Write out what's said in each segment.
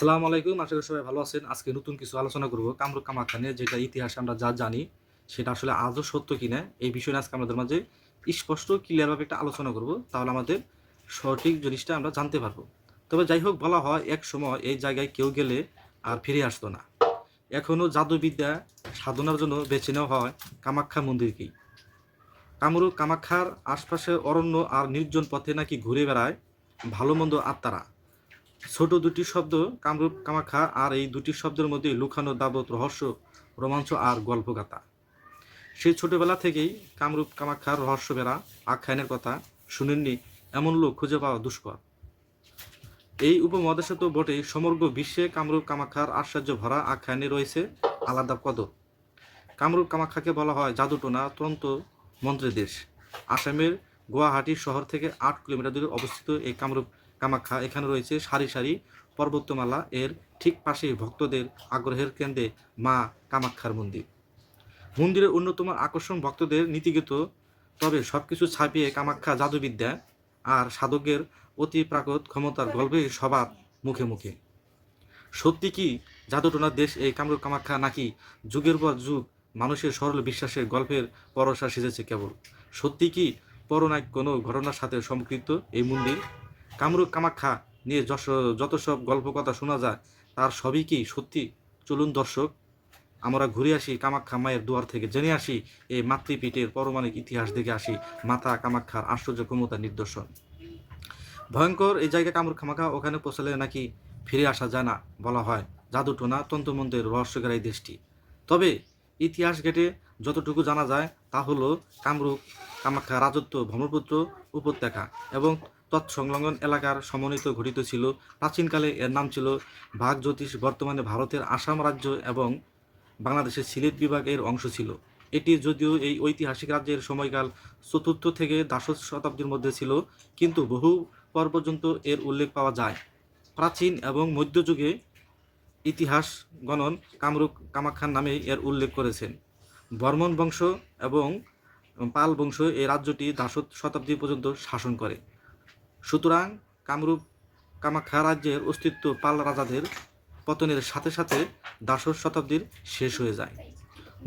আসসালামু আলাইকুম, আশা করি সবাই ভালো আছেন। আজকে নতুন কিছু আলোচনা করব, কামরূপ কামাখ্যা নিয়ে, যেটা ইতিহাসে আমরা যা জানি, সেটা আসলে আজও সত্য কিনা, এই বিষয়ে আজকে আমাদের মাঝে স্পষ্ট ক্লিয়ারভাবে একটা আলোচনা করব। তাহলে আমাদের সঠিক জিনিসটা আমরা জানতে পারব। তবে যাই হোক, বলা হয়, এক সময় এই জায়গায় কেউ গেলে আর ফিরে আসতো না। এখনও জাদুবিদ্যা সাধনার জন্য বেছে নেওয়া হয় কামাখ্যা মন্দিরকেই। কামরূপ কামাখ্যার আশপাশে অরণ্য আর নির্জন পথে নাকি ঘুরে বেড়ায় ভালো মন্দ আত্মারা। ছোট দুটি শব্দ, কামরূপ কামাখ্যা আর এই দুটি শব্দের মধ্যে লুকানো দাবত রহস্য, রোমাঞ্চ আর গল্পগাথা। সেই ছোটবেলা থেকেই কামরূপ কামাখ্যার রহস্য বেড়া আখ্যায়নের কথা শুনেননি, এমন লোক খুঁজে পাওয়া দুষ্কর। এই উপমহাদেশে তো বটেই সমগ্র বিশ্বে কামরূপ কামাখ্যার আশ্চর্য ভরা আখ্যায়নে রয়েছে আলাদা কদর কামরূপ কামাখ্যাকে বলা হয় জাদুটোনা তন্ত্র মন্ত্রের দেশ। আসামের গুয়াহাটি শহর থেকে আট কিলোমিটার দূরে অবস্থিত এই কামরূপ কামাখ্যা, এখানে রয়েছে সারি সারি পর্বতমালা। এর ঠিক পাশেই ভক্তদের আগ্রহের কেন্দ্রে মা কামাখ্যার মন্দির। মন্দিরের অন্যতম আকর্ষণ ভক্তদের নীতিগত, তবে সব কিছু ছাপিয়ে কামাখ্যা জাদুবিদ্যা আর সাধকের অতি প্রাকৃত ক্ষমতার গল্পে সবার মুখে মুখে। সত্যি কি জাদুটোনার দেশ এই কামরূপ কামাখ্যা নাকি যুগের পর যুগ মানুষের সরল বিশ্বাসের গল্পের পরশা সেজেছে কেবল? সত্যি কি পৌরাণিক কোনো ঘটনার সাথে সম্পৃক্ত এই মন্দির? কামরূপ কামাখ্যা নিয়ে যশ, যত সব গল্প কথা শোনা যায়, তার সবই কি সত্যি? চলুন দর্শক, আমরা ঘুরে আসি কামাখ্যা মায়ের দুয়ার থেকে। জেনে আসি এই মাতৃপীঠের পৌরাণিক ইতিহাস দেখে আসি মাতা কামাখ্যার আশ্চর্য ক্ষমতা নিদর্শন। ভয়ঙ্কর এই জায়গা কামরূপ কামাখ্যা ওখানে পৌঁছালে নাকি ফিরে আসা যায় না বলা হয়। জাদুটোনা তন্ত্রমন্ত্রের রহস্যকার এই দেশটি তবে ইতিহাস ঘেটে যতটুকু জানা যায় তা হলো কামরূপ কামাখ্যা রাজত্ব ব্রহ্মপুত্র উপত্যকা এবং তৎসংলগ্ন এলাকার সমন্বিত ঘটিত ছিল। প্রাচীনকালে এর নাম ছিল বাঘ জ্যোতিষ বর্তমানে ভারতের আসাম রাজ্য এবং বাংলাদেশের সিলেট বিভাগের অংশ ছিল। এটি যদিও এই ঐতিহাসিক রাজ্যের সময়কাল চতুর্থ থেকে দ্বাদশ শতাব্দীর মধ্যে ছিল, কিন্তু বহু পর পর্যন্ত এর উল্লেখ পাওয়া যায়। প্রাচীন এবং মধ্যযুগে ইতিহাস গণন কামরূপ কামাখ্যার নামে এর উল্লেখ করেছেন। বর্মন বংশ এবং পাল বংশ এই রাজ্যটি দ্বাদশ শতাব্দী পর্যন্ত শাসন করে। সুতরাং কামরূপ কামাখ্যা রাজ্যের অস্তিত্ব পাল রাজাদের পতনের সাথে সাথে দ্বাদশ শতাব্দীর শেষ হয়ে যায়।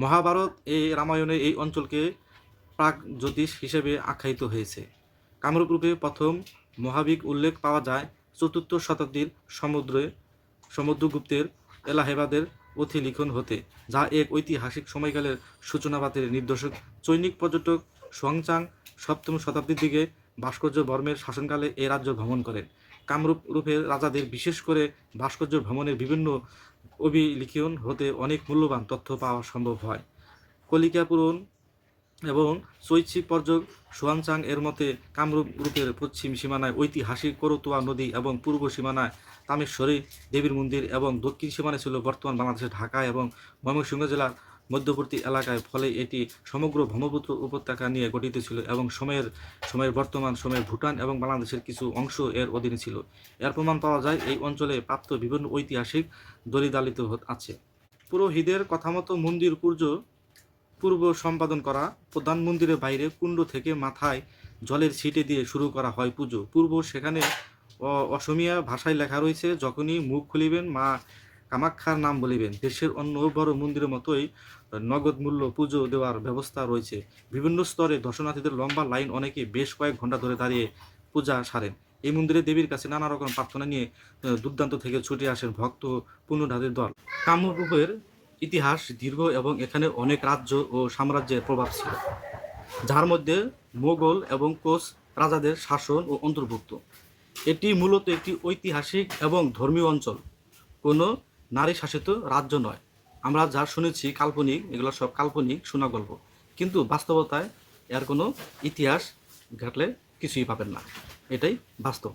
মহাভারত এই রামায়ণে এই অঞ্চলকে প্রাক জ্যোতিষ হিসেবে আখ্যায়িত হয়েছে। কামরূপ রূপে প্রথম মহাবিক উল্লেখ পাওয়া যায় চতুর্থ শতাব্দীর সমুদ্রে সমুদ্রগুপ্তের এলাহাবাদের লিখন হতে, যা এক ঐতিহাসিক সময়কালের সূচনাবাদের নির্দেশক, চৈনিক পর্যটক সোয়াংচাং সপ্তম শতাব্দীর দিকে ভাস্কর্য বর্মের শাসনকালে এ রাজ্য ভ্রমণ করেন। কামরূপ রূপের রাজাদের বিশেষ করে ভাস্কর্য ভ্রমণের বিভিন্ন অভিলিখন হতে অনেক মূল্যবান তথ্য পাওয়া সম্ভব হয়। কলিকা পুরন এবং চৈচিক পর্যক সোয়াংচাং এর মতে কামরূপ রূপের পশ্চিম সীমানায় ঐতিহাসিক করতোয়া নদী এবং পূর্ব সীমানায় তামেশ্বরী দেবীর মন্দির এবং দক্ষিণ সীমানায় ছিল বর্তমান বাংলাদেশের ঢাকা এবং ময়মনসিংহ জেলার মধ্যবর্তী এলাকায়, ফলে এটি সমগ্র ব্রহ্মপুত্র উপত্যকা নিয়ে গঠিত ছিল এবং সময়ের সময়ের বর্তমান, সময়ের ভুটান এবং বাংলাদেশের কিছু অংশ এর অধীনে ছিল। এর প্রমাণ পাওয়া যায়, এই অঞ্চলে প্রাপ্ত বিভিন্ন ঐতিহাসিক দলিদালিত আছে। পুরোহিতের কথা মতো মন্দির পূর্য, পূর্ব সম্পাদন করা, প্রধান মন্দিরের বাইরে কুণ্ড থেকে মাথায় জলের ছিটে দিয়ে শুরু করা হয় পুজো। পূর্ব সেখানে অসমীয়া ভাষায় লেখা রয়েছে, যখনই মুখ খুলিবেন মা কামাখ্যার নাম বলিবেন। দেশের অন্য বড় মন্দিরের মতোই নগদ মূল্য পুজো দেওয়ার ব্যবস্থা রয়েছে। বিভিন্ন স্তরে দর্শনার্থীদের লম্বা লাইন অনেকে বেশ কয়েক ঘণ্টা ধরে দাঁড়িয়ে পূজা সারেন। এই মন্দিরে দেবীর কাছে নানা রকম প্রার্থনা নিয়ে দুর্দান্ত থেকে ছুটে আসেন ভক্ত পুণ্যধারীর দল। কামরূপের ইতিহাস দীর্ঘ এবং এখানে অনেক রাজ্য ও সাম্রাজ্যের প্রভাব ছিল, যার মধ্যে মোগল এবং কোচ রাজাদের শাসন ও অন্তর্ভুক্ত। এটি মূলত একটি ঐতিহাসিক এবং ধর্মীয় অঞ্চল। কোনো নারী শাসিত রাজ্য নয়। আমরা যা শুনেছি কাল্পনিক, এগুলো সব কাল্পনিক শোনা গল্প। কিন্তু বাস্তবতায় এর কোনো ইতিহাস ঘাটলে কিছুই পাবেন না। এটাই বাস্তব।